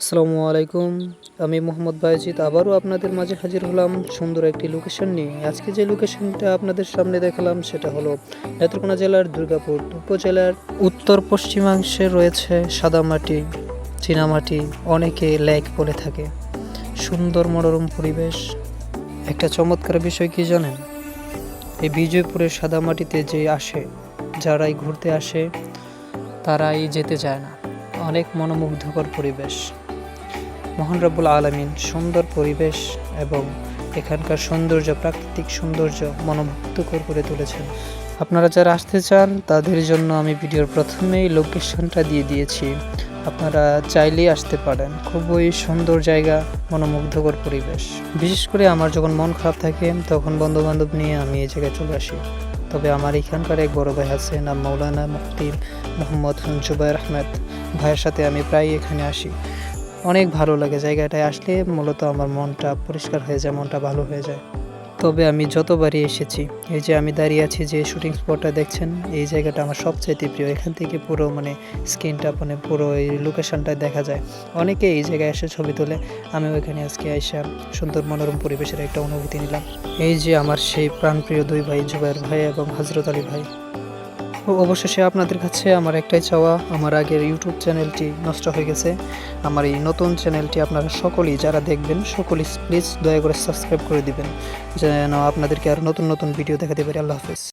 আসসালামু আলাইকুম। আমি মোহাম্মদ বায়েজিৎ আবারও আপনাদের মাঝে হাজির হলাম সুন্দর একটি লোকেশন নিয়ে। আজকে যে লোকেশনটা আপনাদের সামনে দেখালাম, সেটা হলো নেত্রকোনা জেলার দুর্গাপুর উপজেলার উত্তর পশ্চিমাংশে রয়েছে সাদামাটি, চীনামাটি, অনেকে লেক বলে থাকে। সুন্দর মনোরম পরিবেশ। একটা চমৎকার বিষয় কি জানেন? এই বিজয়পুরের সাদামাটিতে যে আসে, যারাই ঘুরতে আসে, তারাই যেতে চায় না। অনেক মনোমুগ্ধকর পরিবেশ। মোহন রব্বুল আলমিন সুন্দর পরিবেশ এবং এখানকার সৌন্দর্য, প্রাকৃতিক সৌন্দর্য মনোমুগ্ধকর করে তুলেছেন। আপনারা যারা আসতে চান, তাদের জন্য আমি ভিডিওর প্রথমেই লোকেশনটা দিয়ে দিয়েছি। আপনারা চাইলেই আসতে পারেন। খুবই সুন্দর জায়গা, মনোমুগ্ধকর পরিবেশ। বিশেষ করে আমার যখন মন খারাপ থাকে, তখন বন্ধু বান্ধব নিয়ে আমি এই জায়গায় চলে আসি। তবে আমার এখানকার এক বড় ভাই আছে, নাম মৌলানা মুফতি মোহাম্মদ জুবাইর আহমেদ। ভাইয়ের সাথে আমি প্রায় এখানে আসি। অনেক ভালো লাগে জায়গাটায় আসলে, মূলত আমার মনটা পরিষ্কার হয়ে যায়, মনটা ভালো হয়ে যায়। তবে আমি যতবারই এসেছি, এই যে আমি দাঁড়িয়ে আছি যে শুটিং স্পটটা দেখছেন, এই জায়গাটা আমার সবচাইতে প্রিয়। এখান থেকে পুরো মানে স্ক্রিনটা মানে পুরো এই লোকেশনটা দেখা যায়। অনেকে এই জায়গায় এসে ছবি তোলে আমি ওইখানে আজকে আইসা সুন্দর মনোরম পরিবেশের একটা অনুভূতি নিলাম। এই যে আমার সেই প্রাণপ্রিয় দুই ভাই, জুবাইর ভাই এবং হজরত আলী ভাই। ও অবশেষে আপনাদের কাছে আমার একটাই চাওয়া, আমার আগের ইউটিউব চ্যানেলটি নষ্ট হয়ে গেছে। আমার এই নতুন চ্যানেলটি আপনারা সকলেই যারা দেখবেন, সকলেই প্লিজ দয়া করে সাবস্ক্রাইব করে দিবেন। যেন আপনাদেরকে আর নতুন নতুন ভিডিও দেখাতে পারি। আল্লাহ হাফেজ।